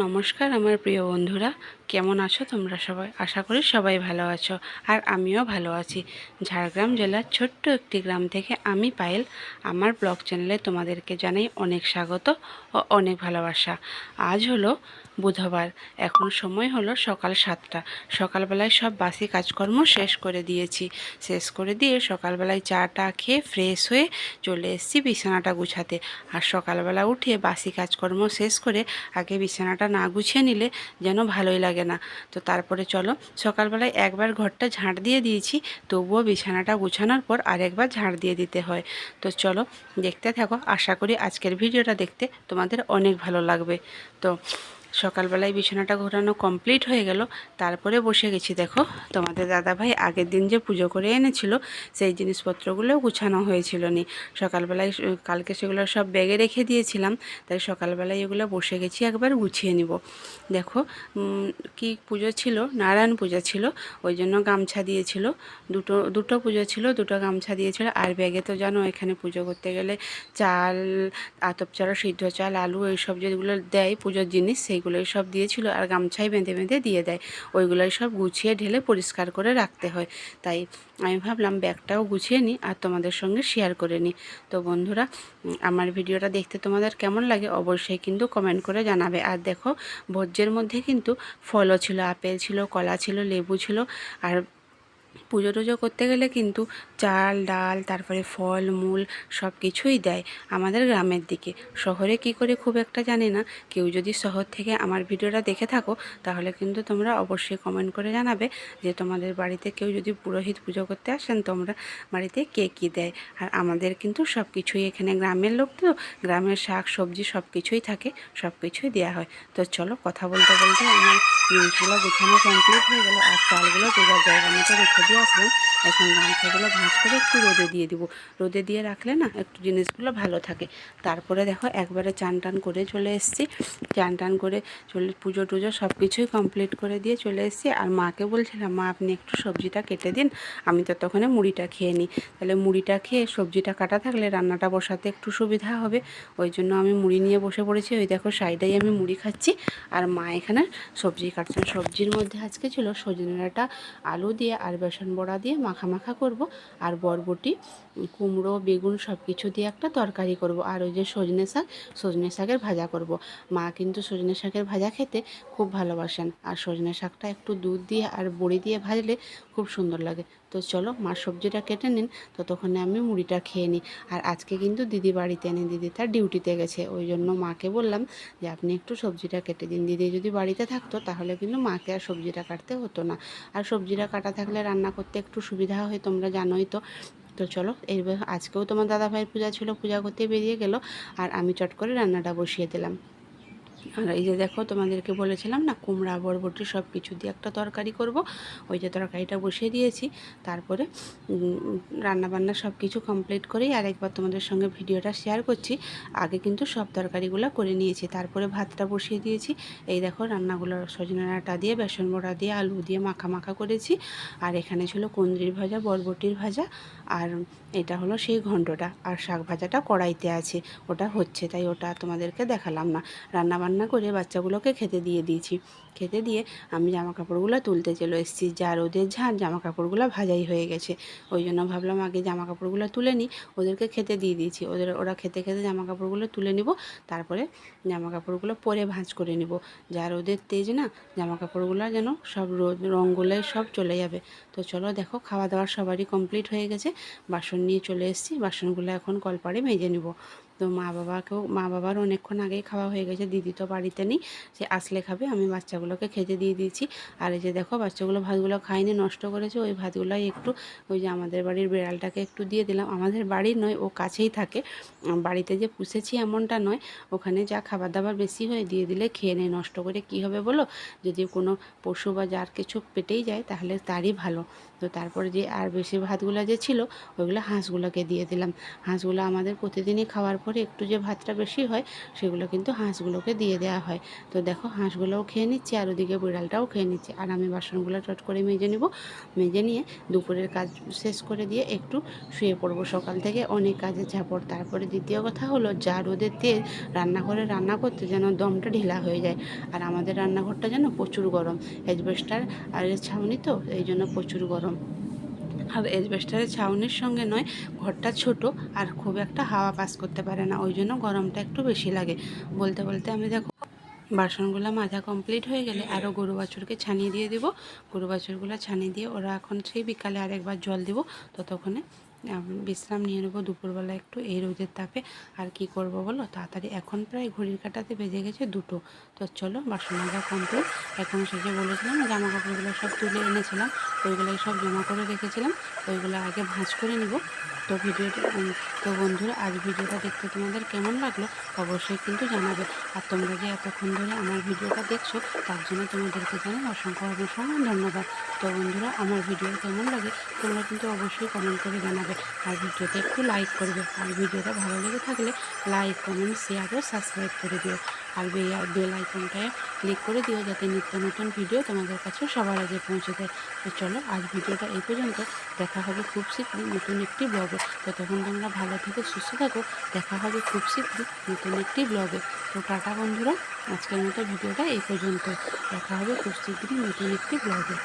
নমস্কার আমার প্রিয় বন্ধুরা। কেমন আছো তোমরা সবাই? আশা করি সবাই ভালো আছো আর আমিও ভালো আছি। ঝাড়গ্রাম জেলার ছোট্ট একটি গ্রাম থেকে আমি পায়েল। আমার ব্লগ চ্যানেলে তোমাদেরকে জানাই অনেক স্বাগত ও অনেক ভালোবাসা। আজ হলো বুধবার। এখন সময় হলো সকাল সাতটা। সকালবেলায় সব বাসি কাজকর্ম শেষ করে দিয়েছি। শেষ করে দিয়ে সকালবেলায় চাটা খেয়ে ফ্রেশ হয়ে চলে এসেছি বিছানাটা গুছাতে। আর সকালবেলা উঠে বাসি কাজকর্ম শেষ করে আগে বিছানাটা না গুছিয়ে নিলে যেন ভালোই লাগে না। তো তারপরে চলো, সকালবেলায় একবার ঘরটা ঝাঁট দিয়ে দিয়েছি, তবুও বিছানাটা গুছানোর পর আরেকবার ঝাঁট দিয়ে দিতে হয়। তো চলো, দেখতে থাকো। আশা করি আজকের ভিডিওটা দেখতে তোমাদের অনেক ভালো লাগবে। তো সকালবেলায় বিছানাটা ঘোরানো কমপ্লিট হয়ে গেল, তারপরে বসে গেছি। দেখো, তোমাদের দাদাভাই আগের দিন যে পুজো করে এনেছিল, সেই জিনিসপত্রগুলো গুছানো হয়েছিল নি। সকালবেলায় কালকে সেগুলো সব ব্যাগে রেখে দিয়েছিলাম, তাই সকালবেলায় এগুলো বসে গেছি, একবার গুছিয়ে নিব। দেখো কি পুজো ছিল? নারায়ণ পূজা ছিল, ওই জন্য গামছা দিয়েছিল। দুটো দুটো পুজো ছিল, দুটো গামছা দিয়েছিল, আর ব্যাগে তো জানো, এখানে পুজো করতে গেলে চাল, আতপ চাল, সিদ্ধ চাল, আলু, এইসব যেগুলো দেয় পুজোর জিনিস সেইগুলোই সব দিয়েছিল আর গামছাই বেঁধে বেঁধে দিয়ে দেয়, ওইগুলোই সব গুছিয়ে ঢেলে পরিষ্কার করে রাখতে হয়। তাই আমি ভাবলাম ব্যাগটাও গুছিয়ে নিই আর তোমাদের সঙ্গে শেয়ার করে নিই। তো বন্ধুরা আমার ভিডিওটা দেখতে তোমাদের কেমন লাগে অবশ্যই কিন্তু কমেন্ট করে জানাবে। আর দেখো, ভোজ্যের মধ্যে কিন্তু ফলও ছিল, আপেল ছিল, কলা ছিল, লেবু ছিল, আর পুজো টুজো করতে গেলে কিন্তু চাল, ডাল, তারপরে ফল, মূল সব কিছুই দেয় আমাদের গ্রামের দিকে। শহরে কি করে খুব একটা জানি না। কেউ যদি শহর থেকে আমার ভিডিওটা দেখে থাকো, তাহলে কিন্তু তোমরা অবশ্যই কমেন্ট করে জানাবে যে তোমাদের বাড়িতে কেউ যদি পুরোহিত পুজো করতে আসেন, তোমরা বাড়িতে কে কী দেয়? আর আমাদের কিন্তু সব কিছুই এখানে গ্রামের লোক তো, গ্রামের শাক, সবজি সব কিছুই থাকে সব কিছুই দেওয়া হয়। তো চলো কথা বলতে বলতে আমার জিনিসগুলো গোছানো কমপ্লিট হয়ে গেল, আর চালগুলো যে যার জায়গা মতো রেখে দিয়ে আসলাম এখন গামছাগুলো ভাঁজ করে একটু রোদে দিয়ে দিব। রোদে দিয়ে রাখলে না একটু জিনিসগুলো ভালো থাকে। তারপরে দেখো একবারে চান টান করে চলে এসেছি। চান টান করে চলে পুজো টুজো সব কিছুই কমপ্লিট করে দিয়ে চলে এসেছি। আর মাকে বলছিলাম, মা, আপনি একটু সবজিটা কেটে দিন, আমি ততক্ষণে মুড়িটা খেয়ে নিই। তাহলে মুড়িটা খেয়ে সবজিটা কাটা থাকলে রান্নাটা বসাতে একটু সুবিধা হবে। ওই জন্য আমি মুড়ি নিয়ে বসে পড়েছি। ওই দেখো সাইডেই আমি মুড়ি খাচ্ছি। আর মা এখানে সবজি কাটছেন। সবজির মধ্যে আজকে ছিল সজনে ডাঁটা আলু দিয়ে আর বেসন বড়া দিয়ে মাখা মাখা করব, আর বরবটি, কুমড়ো, বেগুন সব কিছু দিয়ে একটা তরকারি করব, আর ওই যে সজনে শাক, সজনে শাকের ভাজা করব। মা কিন্তু সজনে শাকের ভাজা খেতে খুব ভালোবাসেন, আর সজনে শাকটা একটু দুধ দিয়ে আর বড়ি দিয়ে ভাজলে খুব সুন্দর লাগে। তো চলো মার সবজিটা কেটে নিন ততক্ষণে আমি মুড়িটা খেয়ে নিই। আর আজকে কিন্তু দিদি বাড়িতে নেই দিদি তার ডিউটিতে গেছে, ওই জন্য মাকে বললাম যে, আপনি একটু সবজিটা কেটে দিন। দিদি যদি বাড়িতে থাকতো, তাহলে কিন্তু মাকে আর সবজিটা কাটতে হতো না। আর সবজিটা কাটা থাকলে রান্না করতে একটু সুবিধা হয়, তোমরা জানোই তো। তো চলো, এইবার আজকেও তোমার দাদা ভাইয়ের পূজা ছিল, পূজা করতে বেরিয়ে গেল। আর আমি চট করে রান্নাটা বসিয়ে দিলাম। আর এই যে দেখো, তোমাদেরকে বলেছিলাম না, কুমড়া, বরবটি সব কিছু দিয়ে একটা তরকারি করব। ওই যে তরকারিটা বসিয়ে দিয়েছি। তারপরে রান্নাবান্না সব কিছু কমপ্লিট করেই আরেকবার তোমাদের সঙ্গে ভিডিওটা শেয়ার করছি। আগে কিন্তু সব তরকারিগুলো করে নিয়েছি। তারপরে ভাতটা বসিয়ে দিয়েছি। এই দেখো, রান্নাগুলো সজনে ডাঁটা দিয়ে, বেসন বড়া দিয়ে, আলু দিয়ে মাখা মাখা করেছি। আর এখানে ছিল কুন্দ্রির ভাজা, বরবটির ভাজা আর এটা হলো সেই ঘন্টটা। আর শাক ভাজাটা কড়াইতে আছে। ওটা হচ্ছে, তাই ওটা তোমাদেরকে দেখালাম না। রান্না বান্না করে বাচ্চাগুলোকে খেতে দিয়ে দিয়েছি। খেতে দিয়ে আমি জামা কাপড়গুলো তুলতে চলে এসেছি। যা রোদের ঝাঁট জামা কাপড়গুলো ভাজাই হয়ে গেছে। ওই জন্য ভাবলাম আগে জামা কাপড়গুলো তুলে নিই। ওদেরকে খেতে দিয়ে দিয়েছি। ওদের, ওরা খেতে খেতে জামা কাপড়গুলো তুলে নিব। তারপরে জামা কাপড়গুলো পরে ভাঁজ করে নিব। যা রোদের তেজ না জামা কাপড়গুলো যেন সব রোদ রঙগুলোই সব চলে যাবে। তো চলো দেখো, খাওয়া দাওয়া সবারই কমপ্লিট হয়ে গেছে। বাসন নিয়ে চলে এসেছি। বাসনগুলো এখন কলপাড়ে মেজে নিব। তো মা বাবাকেও, মা বাবার অনেকক্ষণ আগেই খাওয়া হয়ে গেছে, দিদি তো বাড়িতে নেই, সে আসলে খাবে, আমি বাচ্চাগুলোকে খেতে দিয়ে দিয়েছি। আর এই যে দেখো, বাচ্চাগুলো ভাতগুলো খায়নি, নষ্ট করেছে, ওই ভাতগুলোই একটু, ওই যে আমাদের বাড়ির বিড়ালটাকে একটু দিয়ে দিলাম। আমাদের বাড়ির নয়, ও কাছেই থাকে বাড়িতে যে পুষেছি এমনটা নয়, ওখানে যা খাবার দাবার বেশি হয়ে, দিয়ে দিলে খেয়ে নেয়, নষ্ট করে কি হবে বলো? যদি কোনো পশু বা যার কিছু পেটেই যায়, তাহলে তারই ভালো। তো তারপরে যে আর বেশি ভাতগুলো যে ছিল, ওইগুলো হাঁসগুলোকে দিয়ে দিলাম। হাঁসগুলো আমাদের প্রতিদিনই খাওয়ার পর করে একটু যে ভাতটা বেশি হয়, সেগুলো কিন্তু হাঁসগুলোকে দিয়ে দেওয়া হয়। তো দেখো হাঁসগুলোও খেয়ে নিচ্ছে আর ওদিকে বিড়ালটাও খেয়ে নিচ্ছে। আর আমি বাসনগুলো চট করে মেজে নিব। মেজে নিয়ে দুপুরের কাজ শেষ করে দিয়ে একটু শুয়ে পড়ব। সকাল থেকে অনেক কাজে ঝাপড় তারপরে দ্বিতীয় কথা হলো যা রোদের তেল রান্নাঘরে রান্না করতে যেন দমটা ঢিলা হয়ে যায়। আর আমাদের রান্নাঘরটা যেন প্রচুর গরম। অ্যাজবেস্টার আর ছাউনি তো, এই জন্য প্রচুর গরম। আর এজবেস্টারের ছাউনির সঙ্গে নয়, ঘরটা ছোট আর খুব একটা হাওয়া পাস করতে পারে না, ওই জন্য গরমটা একটু বেশি লাগে। বলতে বলতে আমি দেখো, বাসনগুলো মাজা কমপ্লিট হয়ে গেলে আরও গরু বাছুরকে ছানিয়ে দিয়ে দেবো। গরু বাছুরগুলো ছানিয়ে দিয়ে ওরা এখন সেই বিকালে আরেকবার জল দিব, ততক্ষণে বিশ্রাম নিয়ে নেব, দুপুরবেলা একটু এই রোদের তাপে। আর কি করব বলো? তাড়াতাড়ি এখন প্রায় ঘড়ির কাটাতে বেজে গেছে দুটো। তো চলো বাসন মাজা কমপ্লিট। এখন সেজে বলেছিলাম জামা কাপড়গুলো সব তুলে এনেছিলাম, ওইগুলোই সব জমা করে রেখেছিলাম, ওইগুলো আগে ভাঁজ করে নিব। তো ভিডিওটা তো বন্ধুরা, আজ ভিডিওটা দেখতে তোমাদের কেমন লাগল অবশ্যই কিন্তু জানাবে। আর তোমরা যে এতক্ষণ ধরে আমার ভিডিওটা দেখছ, তার জন্য তোমাদেরকে জানাই অসংখ্য অসংখ্য ধন্যবাদ। তো বন্ধুরা, আমার ভিডিও কেমন লাগে তোমরা কিন্তু অবশ্যই কমেন্ট করে জানাবে। আর ভিডিওতে একটু লাইক করবে। আর ভিডিওটা ভালো লেগে থাকলে লাইক কমেন্ট শেয়ার ও সাবস্ক্রাইব করে দিও। আর বেল আইকনটায় ক্লিক করে দিও যাতে নিত্য নতুন ভিডিও তোমাদের কাছে সবার আগে পৌঁছে দেয় তো চলো, আজ ভিডিওটা এই পর্যন্ত। দেখা হবে খুব শীঘ্রই নতুন একটি ব্লগে তো তখন তোমরা ভালো থেকে, সুস্থ থাকো। দেখা হবে খুব শীঘ্রই নতুন একটি ব্লগে তো টাটা বন্ধুরা, আজকের মতো ভিডিওটা এই পর্যন্ত। দেখা হবে খুব শীঘ্রই নতুন একটি ব্লগে